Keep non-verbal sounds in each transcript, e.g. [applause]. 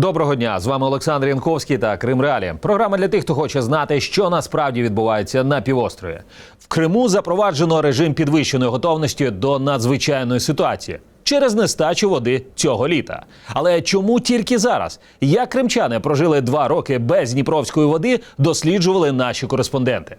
Доброго дня! З вами Олександр Янковський та Крим Реалі. Програма для тих, хто хоче знати, що насправді відбувається на півострові. В Криму запроваджено режим підвищеної готовності до надзвичайної ситуації через нестачу води цього літа. Але чому тільки зараз? Як кримчани прожили два роки без дніпровської води, досліджували наші кореспонденти.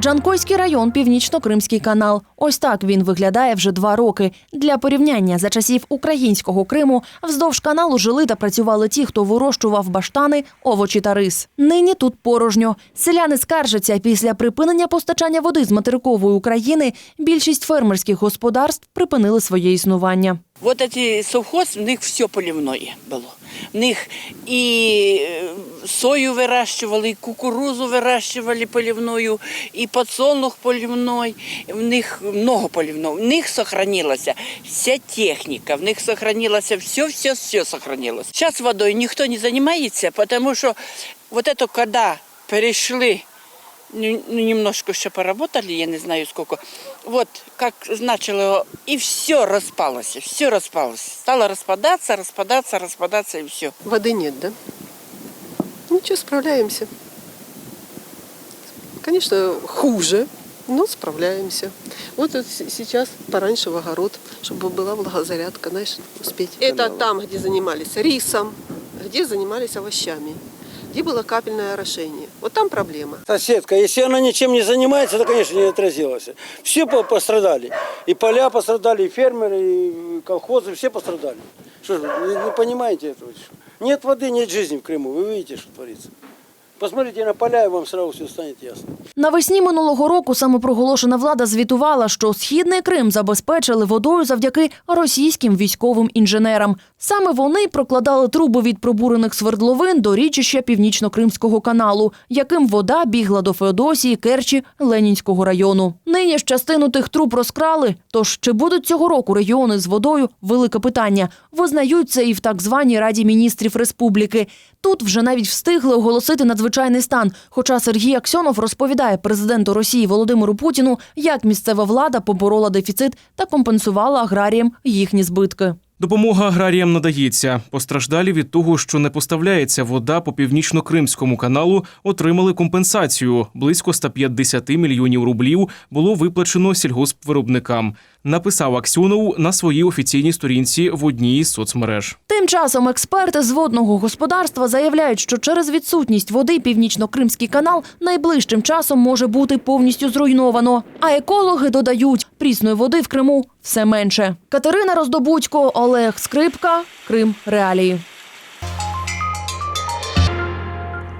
Джанкойський район, північно-кримський канал. Ось так він виглядає вже два роки. Для порівняння за часів українського Криму вздовж каналу жили та працювали ті, хто вирощував баштани, овочі та рис. Нині тут порожньо. Селяни скаржаться після припинення постачання води з материкової України. Більшість фермерських господарств припинили своє існування. Вот эти совхоз, в них все полівное було. В них і е, сою вирощували, і кукурузу вирощували полівною, і подсолнух полівной. В них много полівного. В них сохранилася вся техніка, в них сохранилося все, все, все сохранилось. Зараз водою ніхто не займається, тому що вот это коли перейшли ну, ну, немножко еще поработали, я не знаю сколько. Вот, как начало, и все распалось, все распалось. Стало распадаться, распадаться, распадаться, и все. Воды нет, да? Ничего, справляемся. Конечно, хуже, но справляемся. Вот с- сейчас пораньше в огород, чтобы была влагозарядка, знаешь, успеть. Это там, где занимались рисом, где занимались овощами, где было капельное орошение. Вот там проблема. Соседка, если она ничем не занимается, то, конечно, не отразилось. Все по- пострадали. И поля пострадали, и фермеры, и колхозы, все пострадали. Что ж, вы не, не понимаете этого? что? Нет воды, нет жизни в Крыму. Вы видите, что творится. Посмотрите на поля, и вам сразу все станет ясно. Навесні минулого року самопроголошена влада звітувала, що східний Крим забезпечили водою завдяки російським військовим інженерам. Саме вони прокладали труби від пробурених свердловин до річища північно-кримського каналу, яким вода бігла до Феодосії, Керчі, Ленінського району. Нині ж частину тих труб розкрали. Тож чи будуть цього року регіони з водою? Велике питання. Визнають це і в так званій Раді міністрів республіки. Тут вже навіть встигли оголосити надзвичайний стан. Хоча Сергій Аксьонов розповідає президенту Росії Володимиру Путіну, як місцева влада поборола дефіцит та компенсувала аграріям їхні збитки. Допомога аграріям надається. Постраждалі від того, що не поставляється вода по північно-кримському каналу, отримали компенсацію. Близько 150 мільйонів рублів було виплачено сільгоспвиробникам. Написав Аксьонов на своїй офіційній сторінці в одній із соцмереж. Тим часом експерти з водного господарства заявляють, що через відсутність води північно-кримський канал найближчим часом може бути повністю зруйновано. А екологи додають, прісної води в Криму все менше. Катерина Роздобудько, Олег Скрипка, Крим Реалії.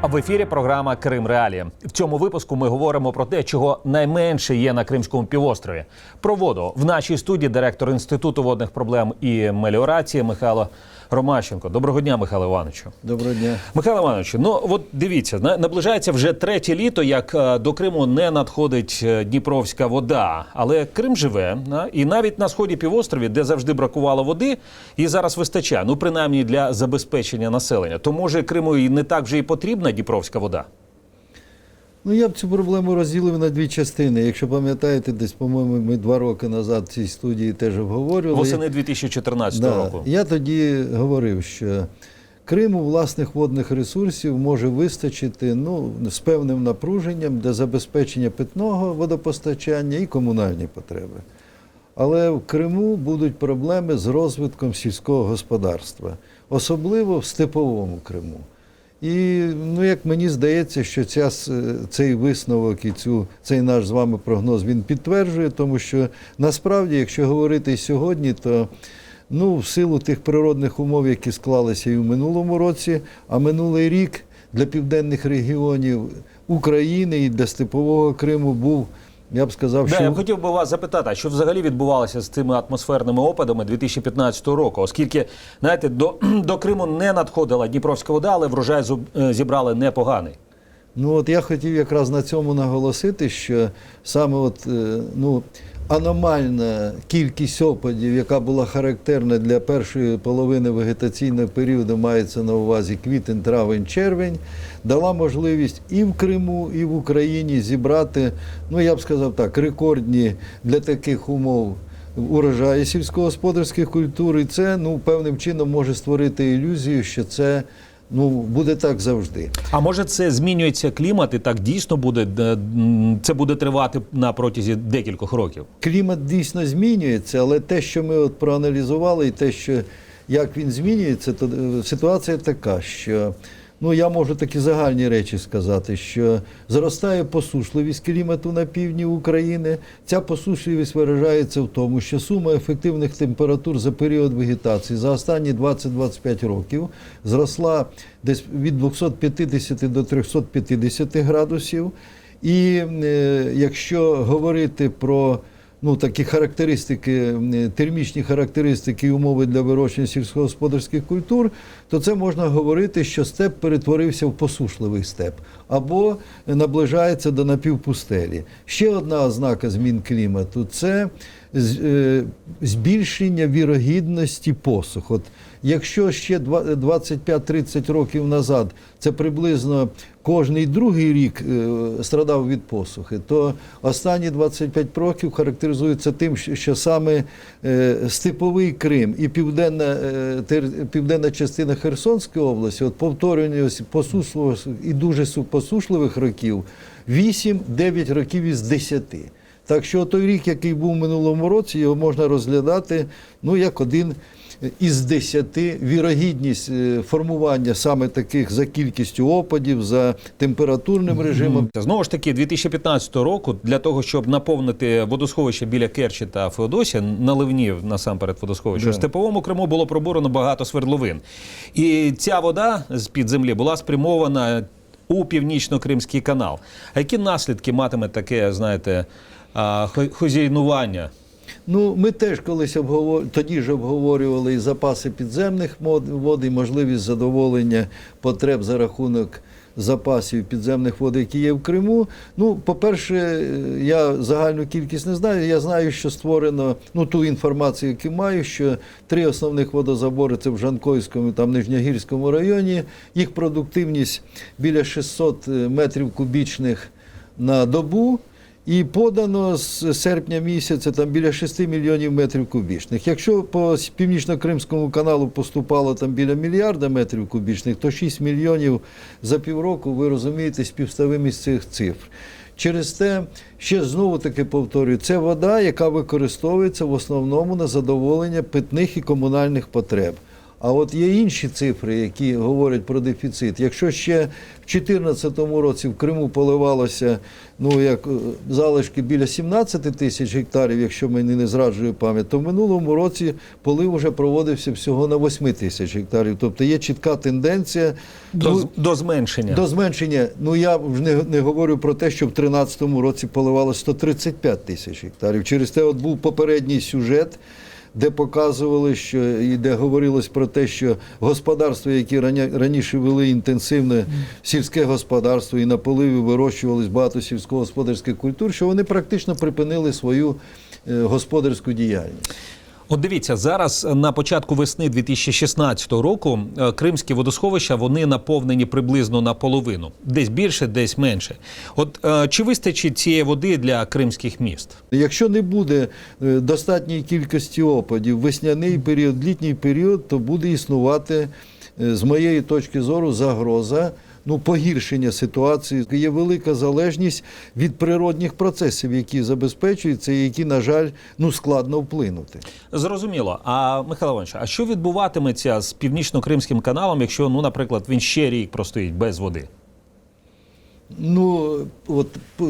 А в ефірі програма Крим Реалії. В цьому випуску ми говоримо про те, чого найменше є на Кримському півострові. Про воду в нашій студії директор інституту водних проблем і меліорації Михайло Ромащенко. Доброго дня, Михайло Івановичу. Доброго дня. Михайло Івановичу, ну от дивіться, на- наближається вже третє літо, як е, до Криму не надходить е, Дніпровська вода. Але Крим живе, і навіть на сході півострові, де завжди бракувало води, і зараз вистачає. Ну принаймні для забезпечення населення. То може Криму і не так вже і потрібна Дніпровська вода. Ну я б цю проблему розділив на дві частини. Якщо пам'ятаєте, десь, по-моєму, ми два роки назад в цій студії теж обговорювали. Восени 2014 Да. року. Я тоді говорив, що Криму власних водних ресурсів може вистачити ну, з певним напруженням для забезпечення питного водопостачання і комунальні потреби. Але в Криму будуть проблеми з розвитком сільського господарства, особливо в степовому Криму. І ну, як мені здається, що ця, цей висновок і цю, цей наш з вами прогноз він підтверджує, тому що насправді, якщо говорити сьогодні, то ну, в силу тих природних умов, які склалися і в минулому році, а минулий рік для південних регіонів України і для степового Криму був, я б сказав, Да, що я б хотів би вас запитати, а що взагалі відбувалося з цими атмосферними опадами 2015 року, оскільки знаєте, до, [clears throat] до Криму не надходила Дніпровська вода, але врожай е, зібрали непоганий. Ну от я хотів якраз на цьому наголосити, що саме от, е, ну, аномальна кількість опадів, яка була характерна для першої половини вегетаційного періоду, мається на увазі квітень, травень, червень, дала можливість і в Криму, і в Україні зібрати, ну я б сказав так, рекордні для таких умов урожаї сільськогосподарських культур, і це ну, певним чином може створити ілюзію, що це ну, буде так завжди. А може це змінюється клімат і так дійсно буде е, це буде тривати на протязі декількох років? Клімат дійсно змінюється, але те, що ми от проаналізували, і те, що як він змінюється, то е, ситуація така, що ну я можу такі загальні речі сказати, що зростає посушливість клімату на півдні України. Ця посушливість виражається в тому, що сума ефективних температур за період вегетації за останні 20-25 років зросла десь від 250 до 350 градусів. І е, якщо говорити про ну, такі характеристики, термічні характеристики і умови для вирощення сільськогосподарських культур, то це можна говорити, що степ перетворився в посушливий степ або наближається до напівпустелі. Ще одна ознака змін клімату це е, збільшення вірогідності посух. От якщо ще два- 25-30 років назад це приблизно кожний другий рік е, страдав від посухи, то останні 25 років характеризуються тим, що- саме е, степовий Крим і південна, е, південна частина Херсонської області, от повторювання посушливих і дуже су- посушливих років 8-9 років із 10. Так що той рік, який був в минулому році, його можна розглядати ну, як один із десяти вірогідність е, формування саме таких за кількістю опадів, за температурним режимом. Знову ж таки, 2015 року для того, щоб наповнити водосховище біля Керчі та Феодосія, наливнів насамперед водосховища, Да. в степовому Криму було пробурено багато свердловин. І ця вода з під землі була спрямована у північно-кримський канал. А які наслідки матиме таке, знаєте, хозяйнування? Ну, ми теж колись обговор... тоді ж обговорювали і запаси підземних вод, і можливість задоволення потреб за рахунок запасів підземних вод, які є в Криму. Ну, по-перше, е, я загальну кількість не знаю. Я знаю, що створено ну, ту інформацію, яку маю, що три основних водозабори це в Жанкойському та Нижньогірському районі. Їх продуктивність біля 600 метрів кубічних на добу. І подано з серпня місяця там біля 6 мільйонів метрів кубічних. Якщо по північно-кримському каналу поступало там біля мільярда метрів кубічних, то 6 мільйонів за півроку, ви розумієте, співставимість цих цифр. Через те, ще знову таки повторюю, це вода, яка використовується в основному на задоволення питних і комунальних потреб. А от є інші цифри, які говорять про дефіцит. Якщо ще в 2014 році в Криму поливалося ну, як е, залишки біля 17 тисяч гектарів, якщо мені не зраджує пам'ять, то в минулому році полив вже проводився всього на 8 тисяч гектарів. Тобто є чітка тенденція До, ну, до зменшення. до зменшення. Ну я вже не, не говорю про те, що в 2013 році поливало 135 тисяч гектарів. Через те, от був попередній сюжет. Де показували, що і де говорилось про те, що господарства, які раніше вели інтенсивне сільське господарство і на поливі вирощувались багато сільськогосподарських культур, що вони практично припинили свою е, господарську діяльність. От дивіться, зараз е, на початку весни 2016 року е, кримські водосховища вони наповнені приблизно наполовину, десь більше, десь менше. От е, чи вистачить цієї води для кримських міст? Якщо не буде достатньої кількості опадів, весняний період, літній період, то буде існувати, з моєї точки зору, загроза. Ну, погіршення ситуації є велика залежність від природних процесів, які забезпечуються, і які, на жаль, ну складно вплинути. Зрозуміло. А Михайло Іванович, а що відбуватиметься з північно-кримським каналом, якщо, ну, наприклад, він ще рік простоїть без води? Ну, от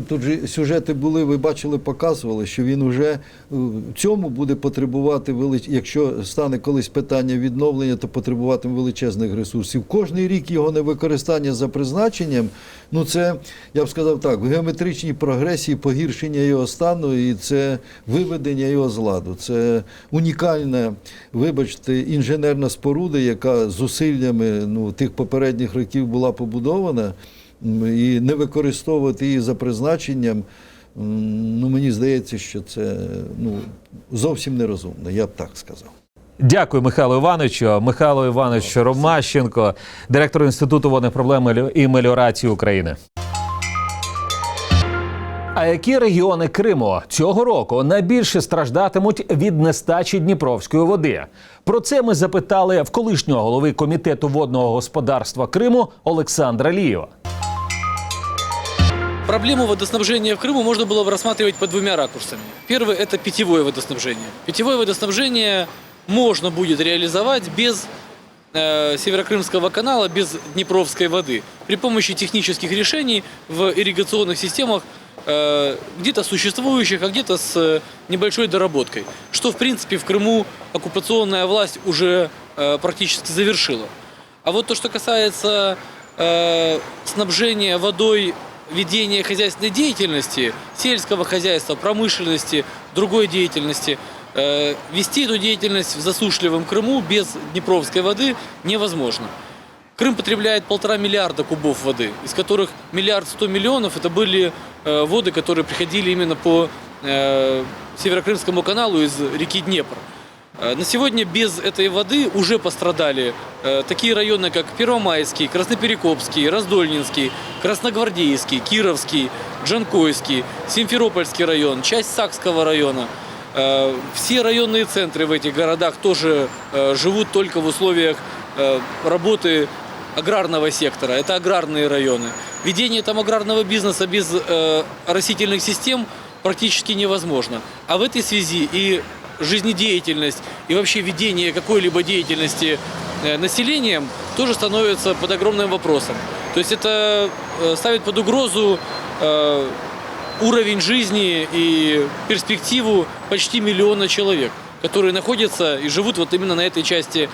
тут же сюжети були, ви бачили, показували, що він вже е, в цьому буде потребувати велич... якщо стане колись питання відновлення, то потребуватиме величезних ресурсів. Кожний рік його невикористання за призначенням, ну це, я б сказав так, в геометричній прогресії погіршення його стану і це виведення його з ладу. Це унікальна, вибачте, інженерна споруда, яка зусиллями ну, тих попередніх років була побудована. І не використовувати її за призначенням, ну мені здається, що це ну, зовсім нерозумно, я б так сказав. Дякую, Михайло Івановичу. Михайло Іванович Ромащенко, директор Інституту водних проблем і меліорації України. А які регіони Криму цього року найбільше страждатимуть від нестачі дніпровської води? Про це ми запитали в колишнього голови комітету водного господарства Криму Олександра Лієва. Проблему водоснабжения в Крыму можно было бы рассматривать под двумя ракурсами. Первый – это питьевое водоснабжение. Питьевое водоснабжение можно будет реализовать без э, Северокрымского канала, без Днепровской воды. При помощи технических решений в ирригационных системах, э, где-то существующих, а где-то с э, небольшой доработкой. Что, в принципе, в Крыму оккупационная власть уже э, практически завершила. А вот то, что касается э, снабжения водой ведения хозяйственной деятельности, сельского хозяйства, промышленности, другой деятельности, э, вести эту деятельность в засушливом Крыму без Днепровской воды невозможно. Крым потребляет полтора миллиарда кубов воды, из которых миллиард сто миллионов это были э, воды, которые приходили именно по э, Северокрымскому каналу из реки Днепр. Э, На сегодня без этой воды уже пострадали э, такие районы, как Первомайский, Красноперекопский, Раздольнинский, Красногвардейский, Кировский, Джанкойский, Симферопольский район, часть Сакского района. Э, Все районные центры в этих городах тоже живут только в условиях работы аграрного сектора. Это аграрные районы. Ведение там аграрного бизнеса без растительных систем практически невозможно. А в этой связи и жизнедеятельность, и вообще ведение какой-либо деятельности э, населением тоже становится под огромным вопросом. То есть это э, ставит под угрозу э, уровень жизни и перспективу почти миллиона человек, которые находятся и живут вот именно на этой части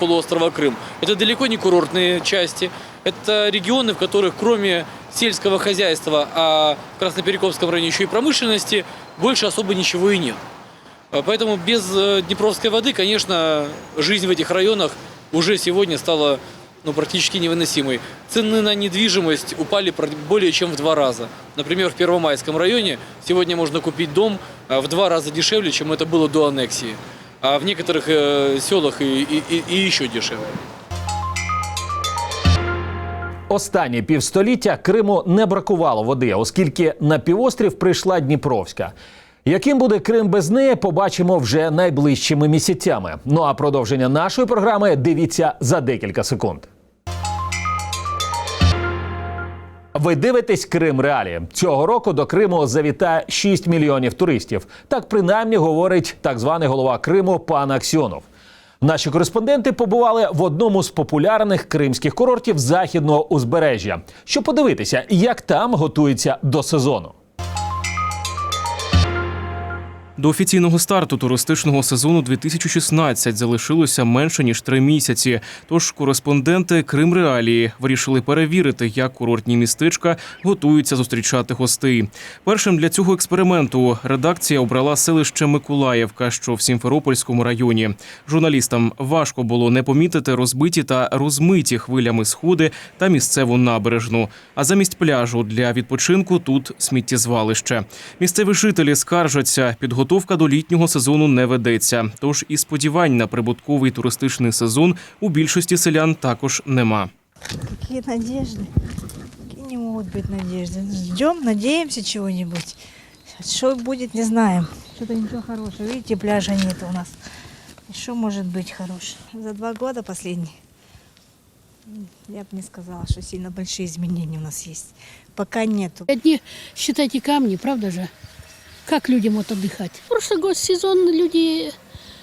полуострова Крым. Это далеко не курортные части, это регионы, в которых кроме сельского хозяйства, а в Красноперекопском районе еще и промышленности, больше особо ничего и нет. А Поэтому без э, Днепровской воды, конечно, жизнь в этих районах уже сегодня стала ну, практически невыносимой. Цены на недвижимость упали пр- более чем в два раза. Например, в Первомайском районе сегодня можно купить дом а, в два раза дешевле, чем это было до аннексии. А в некоторых э, селах и, и- и- и еще дешевле. Останні півстоліття Криму не бракувало води, оскільки на півострів прийшла Дніпровська. яким буде Крим без неї, побачимо вже найближчими місяцями. Ну а продовження нашої програми дивіться за декілька секунд. Ви дивитесь Крим Реалі. Цього року до Криму завітає 6 мільйонів туристів. Так принаймні говорить так званий голова Криму пан Аксьонов. Наші кореспонденти побували в одному з популярних кримських курортів західного узбережжя, щоб подивитися, як там готується до сезону. До офіційного старту туристичного сезону 2016 залишилося менше ніж три місяці. Тож кореспонденти Крим Реалії вирішили перевірити, як курортні містечка готуються зустрічати гостей. Першим для цього експерименту редакція обрала селище Миколаївка, що в Сімферопольському районі. Журналістам важко було не помітити розбиті та розмиті хвилями сходи та місцеву набережну. А замість пляжу для відпочинку тут сміттєзвалище. Місцеві жителі скаржаться, підготовка до літнього сезону не ведеться. Тож і сподівань на прибутковий туристичний сезон у більшості селян також нема. Какие надежды? Какие не могут быть надежды? Ждем, надеемся чего-нибудь. Что будет, не знаем. Что-то ничего хорошего. Видите, пляжа нет у нас. И что может быть хорошего? За два года последний. м, Я бы не сказала, что сильно большие изменения у нас есть. Пока нету. Одни, считайте, камни, правда же? Как людям вот отдыхать? В прошлый год сезон люди,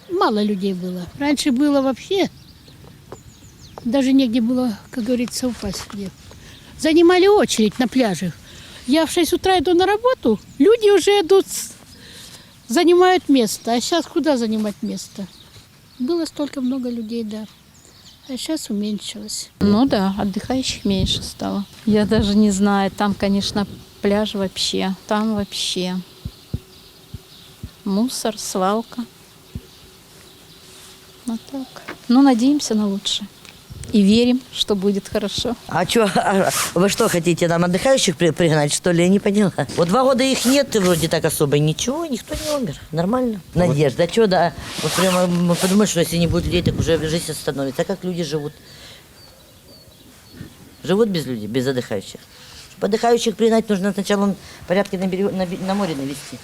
мало людей было. Раньше было вообще, даже негде было, как говорится, упасть. Где. Занимали очередь на пляже. Я в 6 утра иду на работу, люди уже идут, занимают место. А сейчас куда занимать место? Было столько много людей, да. А сейчас уменьшилось. Ну да, отдыхающих меньше стало. Я даже не знаю, там, конечно, пляж вообще, там вообще мусор, свалка. Вот так. Ну, надеемся на лучшее. И верим, что будет хорошо. А что, вы что хотите нам отдыхающих при- пригнать, что ли? Я не поняла. Вот два года их нет, и вроде так особо ничего, никто не умер. Нормально. Надежда. А что, да, вот прямо мы подумали, что если не будет людей, так уже жизнь остановится. А как люди живут? Живут без людей, без отдыхающих. Подыхающих пригнать нужно сначала порядки на, берегу, на, на море навести.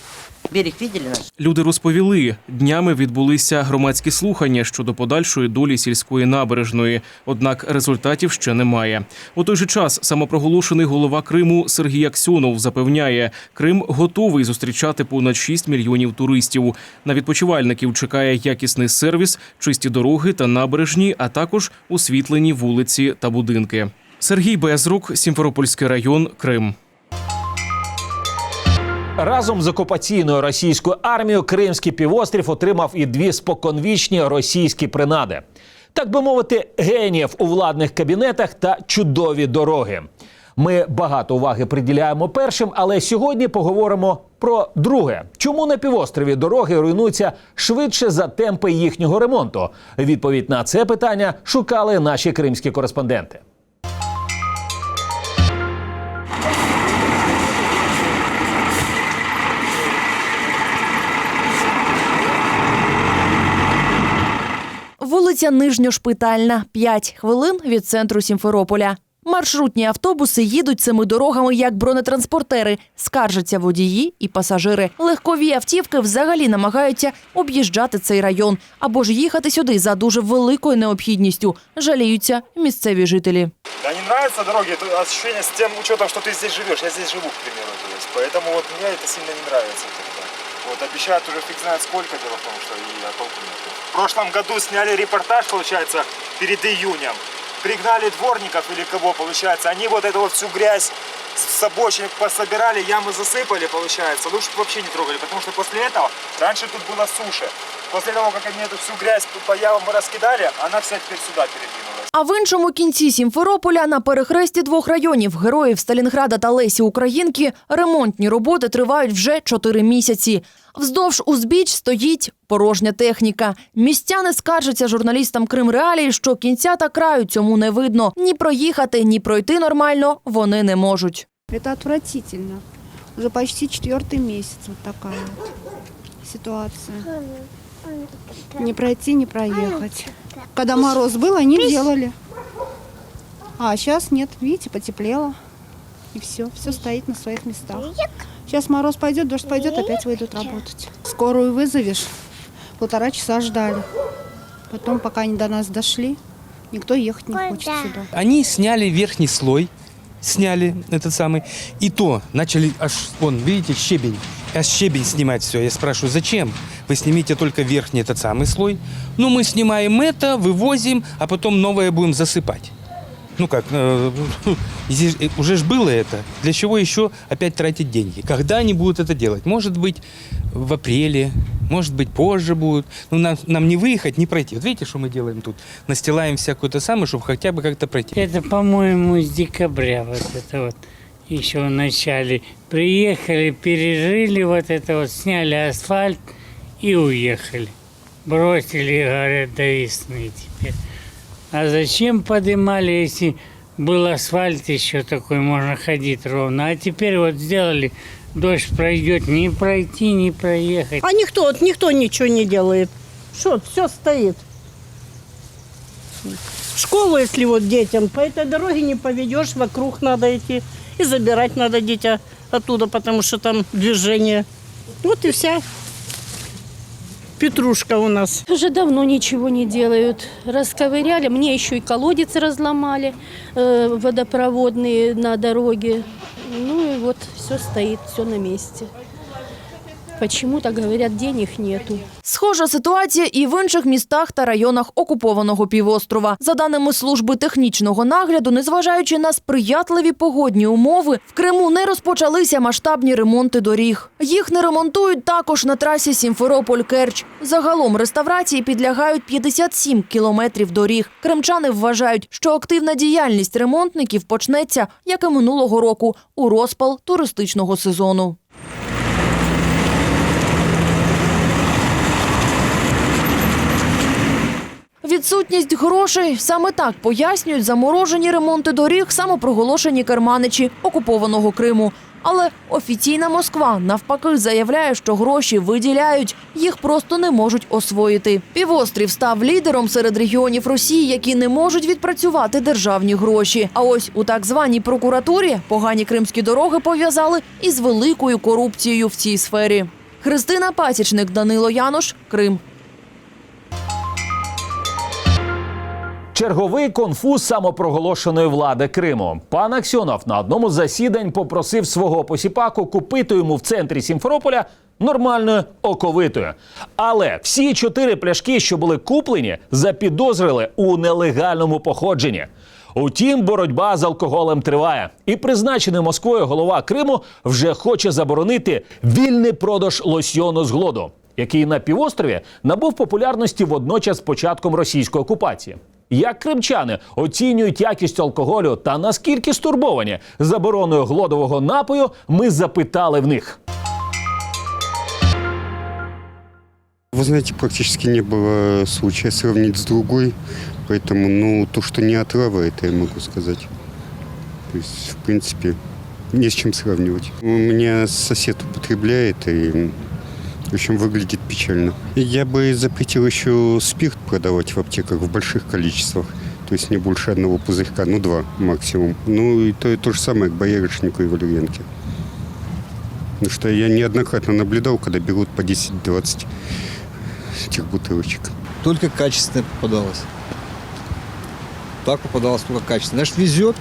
Берег видели наш? Люди розповіли, днями відбулися громадські слухання щодо подальшої долі сільської набережної. Однак результатів ще немає. У той же час самопроголошений голова Криму Сергій Аксьонов запевняє, Крим готовий зустрічати понад 6 мільйонів туристів. На відпочивальників чекає якісний сервіс, чисті дороги та набережні, а також освітлені вулиці та будинки. Сергій Безрук, Сімферопольський район, Крим. Разом з окупаційною російською армією Кримський півострів отримав і дві споконвічні російські принади. Так би мовити, геніїв у владних кабінетах та чудові дороги. Ми багато уваги приділяємо першим, але сьогодні поговоримо про друге. Чому на півострові дороги руйнуються швидше за темпи їхнього ремонту? Відповідь на це питання шукали наші кримські кореспонденти. Вулиця Нижньошпитальна, 5 хвилин від центру Сімферополя. Маршрутні автобуси їдуть цими дорогами як бронетранспортери, скаржаться водії і пасажири. Легкові автівки взагалі намагаються об'їжджати цей район або ж їхати сюди за дуже великою необхідністю. Жаліються місцеві жителі. Да не нравятся дороги, это ощущение с тем учетом, что ты здесь живешь. Я здесь живу, к примеру. То есть, поэтому вот мне это сильно не нравится. как-то. Вот обещают уже фиг знает сколько, дело в том, что и а толку нет. В прошлом году сняли репортаж, получается, перед июнем. Пригнали дворников или кого, получается. Они вот эту вот всю грязь с обочин пособирали, ямы засыпали, получается. Лучше бы вообще не трогали, потому что после этого, раньше тут было суше. После того, как они эту всю грязь по ямам раскидали, она вся теперь сюда передвинулась. А в іншому кінці Сімферополя на перехресті двох районів героїв Сталінграда та Лесі Українки ремонтні роботи тривають вже чотири місяці. Вздовж узбіч стоїть порожня техніка. Містяни скаржаться журналістам Крим Реалії, що кінця та краю цьому не видно. Ні проїхати, ні пройти нормально вони не можуть. Это отвратительно. Уже почти четвертый месяц вот такая вот ситуация. Не пройти, не проехать. Когда мороз был, они делали. А сейчас нет, видите, потеплело. И все, все стоит на своих местах. Сейчас мороз пойдет, дождь пойдет, опять выйдут работать. Скорую вызовешь, полтора часа ждали. Потом, пока они до нас дошли, никто ехать не хочет сюда. Они сняли верхний слой, сняли этот самый, и то начали аж, вон, видите, щебень, аж щебень снимать все. Я спрашиваю, зачем? Вы снимите только верхний этот самый слой. Ну, мы снимаем это, вывозим, а потом новое будем засыпать. Ну как, э, [laughs] здесь э, уже ж было это. Для чего еще опять тратить деньги? Когда они будут это делать? Может быть, в апреле, может быть, позже будут. Ну, нам, нам не выехать, не пройти. Вот видите, что мы делаем тут? Настилаем всякую-то самое, чтобы хотя бы как-то пройти. Это, по-моему, с декабря вот это вот еще в начале. Приехали, пережили вот это вот, сняли асфальт и уехали. Бросили, говорят, до весны теперь. А зачем поднимали, если был асфальт еще такой, можно ходить ровно. А теперь вот сделали, дождь пройдет, не пройти, не проехать. А никто, вот никто ничего не делает. Что, все стоит. Школу, если вот детям, по этой дороге не поведешь, вокруг надо идти. И забирать надо дитя оттуда, потому что там движение. Вот и вся петрушка у нас. Уже давно ничего не делают. Расковыряли. Мне еще и колодец разломали э, водопроводные на дороге. Ну и вот все стоит, все на месте. Почему-то говорят, денег нету. Схожа ситуація і в інших містах та районах окупованого півострова. За даними служби технічного нагляду, незважаючи на сприятливі погодні умови, в Криму не розпочалися масштабні ремонти доріг. Їх не ремонтують також на трасі Сімферополь-Керч. Загалом реставрації підлягають 57 кілометрів доріг. Кримчани вважають, що активна діяльність ремонтників почнеться, як і минулого року, у розпал туристичного сезону. Відсутність грошей саме так пояснюють заморожені ремонти доріг самопроголошені керманичі окупованого Криму. Але офіційна Москва навпаки заявляє, що гроші виділяють, їх просто не можуть освоїти. Півострів став лідером серед регіонів Росії, які не можуть відпрацювати державні гроші. А ось у так званій прокуратурі погані кримські дороги пов'язали із великою корупцією в цій сфері. Христина Пасічник, Данило Янош, Крим. Черговий конфуз самопроголошеної влади Криму. Пан Аксьонов на одному з засідань попросив свого посіпаку купити йому в центрі Сімферополя нормальною оковитою. Але всі чотири пляшки, що були куплені, запідозрили у нелегальному походженні. Утім, боротьба з алкоголем триває, і призначений Москвою голова Криму вже хоче заборонити вільний продаж лосьйону з глоду, який на півострові набув популярності водночас з початком російської окупації. Як кримчани оцінюють якість алкоголю та наскільки стурбовані забороною глодового напою, ми запитали в них. Вы знаете, практически не было случая сравнить с другой, поэтому, ну, то, что не отрава, это я могу сказать. То есть, в принципе, не с чем сравнивать. У меня сосед употребляет, и, в общем, выглядит печально. Я бы запретил еще спирт продавать в аптеках в больших количествах. То есть не больше одного пузырька, ну, два максимум. Ну, и то, и то же самое к боярышнику и валерьянке. Потому что я неоднократно наблюдал, когда берут по 10-20 этих бутылочек. Только качественное попадалось. Так попадалось только качественное. Значит, везет.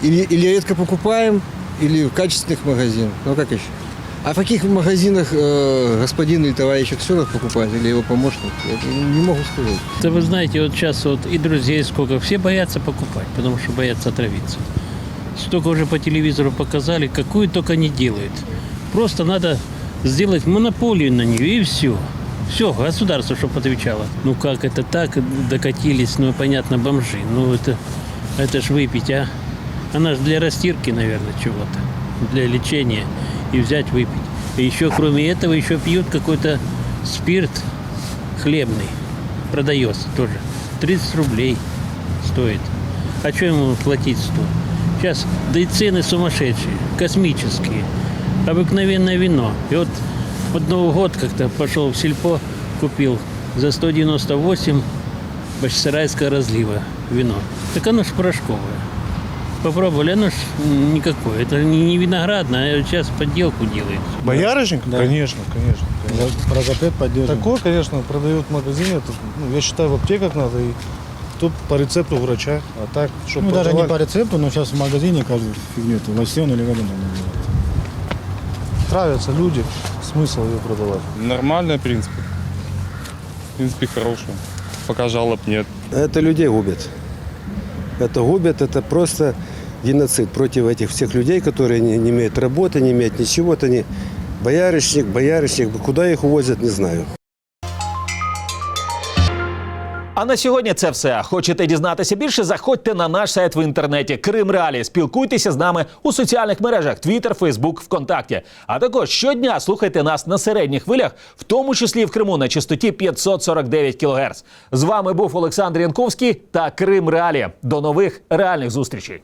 Или, или редко покупаем, или в качественных магазинах. Ну как еще? А в каких магазинах э, господин или товарищ Аксенов покупает, или его помощник, я не могу сказать. Да вы знаете, вот сейчас вот и друзей сколько, все боятся покупать, потому что боятся отравиться. Столько уже по телевизору показали, какую только не делают. Просто надо сделать монополию на нее и все. Все, государство, чтобы отвечало. Ну как это так докатились, ну понятно, бомжи. Ну это, это ж выпить, а? Она же для растирки, наверное, чего-то. Для лечения. И взять выпить. И еще кроме этого еще пьют какой-то спирт хлебный. Продается тоже. 30 рублей стоит. А что ему платить 100? Сейчас, да и цены сумасшедшие, космические. Обыкновенное вино. И вот под Новый год как-то пошел в сельпо, купил за 198 Бахчисарайского разлива вино. Так оно ж порошковое. Попробовали, оно ж никакое. Это не виноградное, а сейчас подделку делают. Боярышник? Конечно, конечно. Про запрет поддерживаем. Такое, конечно, продают в магазине. Это, ну, я считаю, в аптеках надо и тут по рецепту врача. А так, чтобы Ну, даже не по рецепту, но сейчас в магазине каждую фигню, это лосьон или как это. Травятся люди, смысл ее продавать. Нормальная, в принципе. В принципе, хорошая. Пока жалоб нет. Это людей губит. Это губит, это просто геноцид против этих всех людей, которые не, не имеют работы, не имеют ничего. Это не боярышник, боярышник. Куда их увозят, не знаю. А на сьогодні це все. Хочете дізнатися більше? Заходьте на наш сайт в інтернеті Крим Реалі. Спілкуйтеся з нами у соціальних мережах Twitter, Facebook, ВКонтакті. А також щодня слухайте нас на середніх хвилях, в тому числі в Криму на частоті 549 кГц. З вами був Олександр Янковський та Крим Реалі. До нових реальних зустрічей.